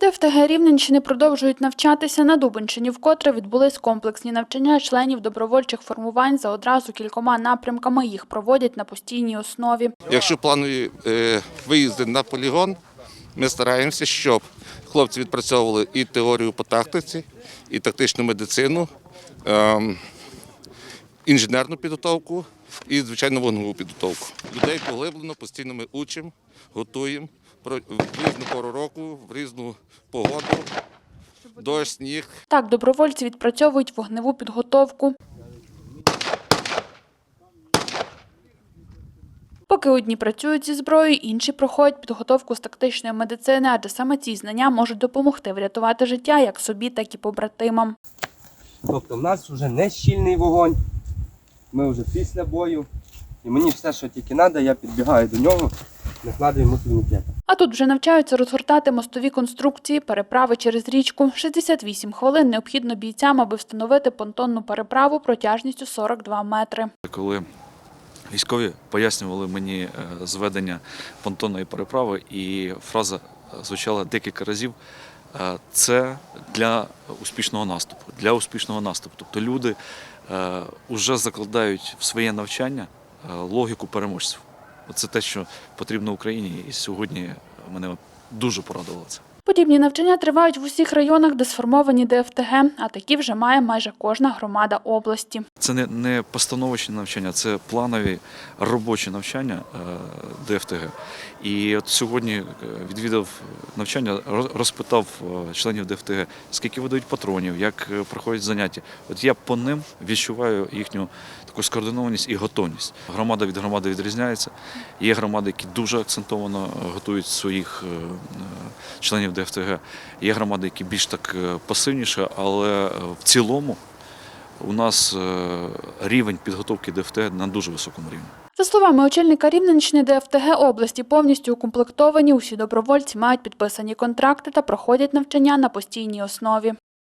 ДФТГ Рівненщини продовжують навчатися на Дубенщині, вкотре відбулись комплексні навчання членів добровольчих формувань за одразу кількома напрямками. Їх проводять на постійній основі. Якщо планові е, виїзди на полігон, ми стараємося, щоб хлопці відпрацьовували і теорію по тактиці, і тактичну медицину, ем, інженерну підготовку і, звичайно, вогневу підготовку. Людей поглиблено, постійно ми учимо, готуємо про- в різну пору року, в різну погоду, дощ, сніг. Так, добровольці відпрацьовують вогневу підготовку. Поки одні працюють зі зброєю, інші проходять підготовку з тактичної медицини, адже саме ці знання можуть допомогти врятувати життя як собі, так і побратимам. Тобто в нас вже не щільний вогонь, ми вже після бою. І мені все, що тільки треба, я підбігаю до нього, накладаю йому турнікет. А тут вже навчаються розгортати мостові конструкції, переправи через річку. 68 хвилин необхідно бійцям, аби встановити понтонну переправу протяжністю 42 метри. Коли військові пояснювали мені е, зведення понтонної переправи, і фраза е, звучала декілька разів. Е, Це для успішного наступу. Для успішного наступу. Тобто люди вже закладають в своє навчання е, логіку переможців. Це те, що потрібно Україні, і сьогодні мене дуже порадувало це. Подібні навчання тривають в усіх районах, де сформовані ДФТГ, а такі вже має майже кожна громада області. Це не, не постановочні навчання, це планові робочі навчання е, ДФТГ. І от сьогодні е, відвідав навчання, розпитав е, членів ДФТГ, скільки видають патронів, як проходять заняття. От я по ним відчуваю їхню таку скоординованість і готовність. Громада від громади відрізняється. Є громади, які дуже акцентовано готують своїх е, е, ДФТГ. Є громади, які більш так е, пасивніше, але е, в цілому у нас е, рівень підготовки ДФТГ на дуже високому рівні. За словами очільника Рівненщини, ДФТГ області повністю укомплектовані. Усі добровольці мають підписані контракти та проходять навчання на постійній основі.